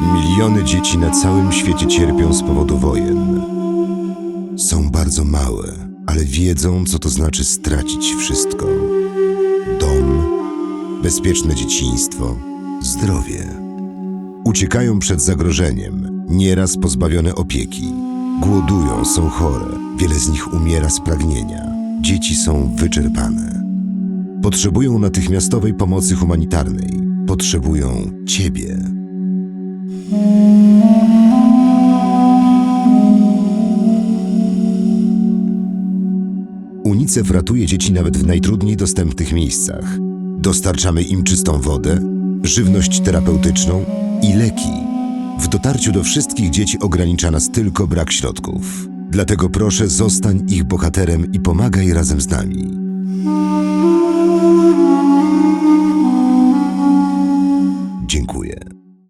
Miliony dzieci na całym świecie cierpią z powodu wojen. Są bardzo małe, ale wiedzą, co to znaczy stracić wszystko: dom, bezpieczne dzieciństwo, zdrowie. Uciekają przed zagrożeniem, nieraz pozbawione opieki. Głodują, są chore, wiele z nich umiera z pragnienia. Dzieci są wyczerpane. Potrzebują natychmiastowej pomocy humanitarnej. Potrzebują Ciebie. UNICEF ratuje dzieci nawet w najtrudniej dostępnych miejscach. Dostarczamy im czystą wodę, żywność terapeutyczną i leki. W dotarciu do wszystkich dzieci ogranicza nas tylko brak środków. Dlatego proszę, zostań ich bohaterem i pomagaj razem z nami.